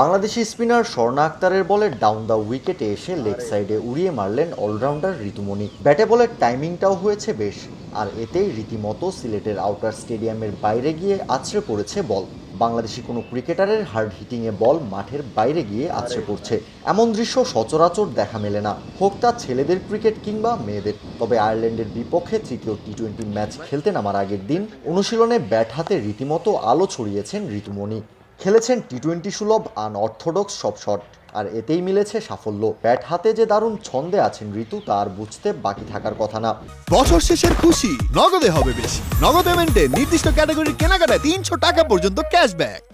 Bangladeshi spinner Swarna আক্তারের বলে down the উইকেটে এসে লেগ সাইডে উড়িয়ে মারলেন অলরাউন্ডার ঋতুমণি। ব্যাটে বলের টাইমিংটাও হয়েছে বেশ, আর এতেই রীতিমতো সিলেটের আউটার স্টেডিয়ামের বাইরে গিয়ে আছড়ে পড়েছে বল। বাংলাদেশি কোনো ক্রিকেটারের হার্ড হিটিংয়ে বল মাঠের বাইরে গিয়ে আছড়ে পড়ছে। এমন দৃশ্য সচরাচর দেখা মেলে না। হোক তা ছেলেদের ক্রিকেট কিংবা মেয়েদের। তবে আয়ারল্যান্ডের বিপক্ষে তৃতীয় টি টোয়েন্টি ম্যাচ খেলতে নামার আগের দিন অনুশীলনে ব্যাট হাতে রীতিমতো আলো ছড়িয়েছেন ঋতুমণি। খেলেছেন টি টোয়েন্টি সুলভ আনঅর্থোডক্স সব শট। আর এতেই মিলেছে সাফল্য। ব্যাট হাতে যে দারুণ ছন্দে আছেন ঋতু, তার বুঝতে বাকি থাকার কথা না। বছর শেষের খুশি, নগদে হবে বেশি। নগদ পেমেন্টে নির্দিষ্ট ক্যাটাগরির কেনাকাটায় তিনশো টাকা পর্যন্ত ক্যাশব্যাক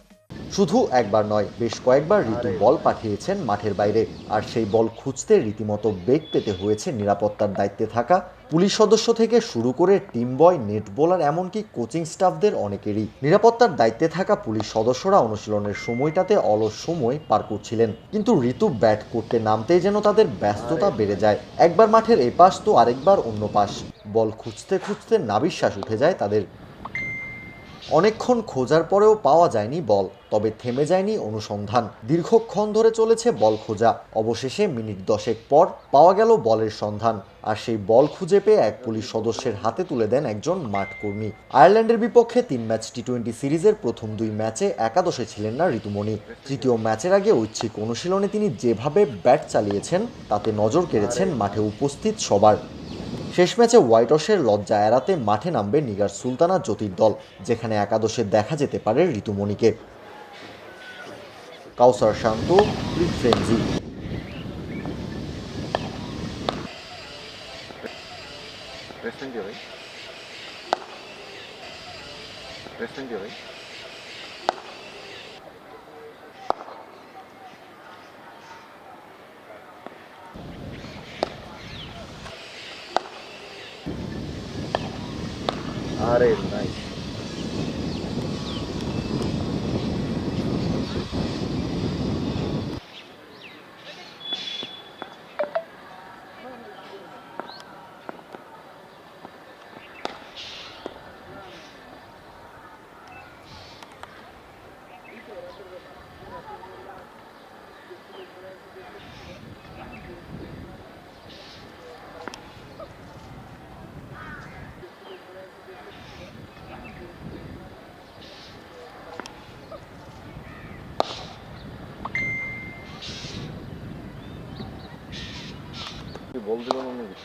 শুধু একবার নয় বেশ কয়েকবার ঋতু বল পাঠিয়েছেন মাঠের বাইরে। আর সেই বল খুঁজতে রীতিমতো বেগ পেতে হয়েছে নিরাপত্তার দায়িত্বে থাকা পুলিশ সদস্য থেকে শুরু করে টিম বয় নেট বোলার এমনকি কোচিং স্টাফদের অনেকেরই। নিরাপত্তার দায়িত্বে থাকা পুলিশ সদস্যরা অনুশীলনের সময়টাতে অলস সময় পার করছিলেন। কিন্তু ঋতু ব্যাট করতে নামতেই যেন তাদের ব্যস্ততা বেড়ে যায়। একবার মাঠের এ পাশ তো আরেকবার অন্য পাশ। বল খুঁজতে খুঁজতে নাবিশ্বাস উঠে যায় তাদের। অনেকক্ষণ খোঁজার পরেও পাওয়া যায়নি বল, তবে থেমে যায়নি অনুসন্ধান। দীর্ঘক্ষণ ধরে চলেছে বল খোঁজা। অবশেষে মিনিট দশেক পর পাওয়া গেল বলের সন্ধান, আর সেই বল খুঁজে পেয়ে এক পুলিশ সদস্যের হাতে তুলে দেন একজন মাঠ কর্মী। আয়ারল্যান্ডের বিপক্ষে তিন ম্যাচ টি টোয়েন্টি সিরিজের প্রথম দুই ম্যাচে একাদশে ছিলেন না ঋতুমণি। তৃতীয় ম্যাচের আগে ঐচ্ছিক অনুশীলনে তিনি যেভাবে ব্যাট চালিয়েছেন, তাতে নজর কেড়েছেন মাঠে উপস্থিত সবার। শেষ ম্যাচে হোয়াইট ওয়াশের লজ্জা এড়াতে মাঠে নামবে নিগার সুলতানা জ্যোতির দল, যেখানে একাদশে দেখা যেতে পারে ঋতুমণিকে। কাউসার শান্ত Thank you. R8, nice. দিল না নাকি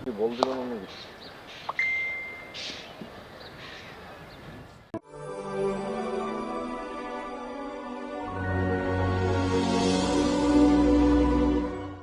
কি বল দিল না নাকি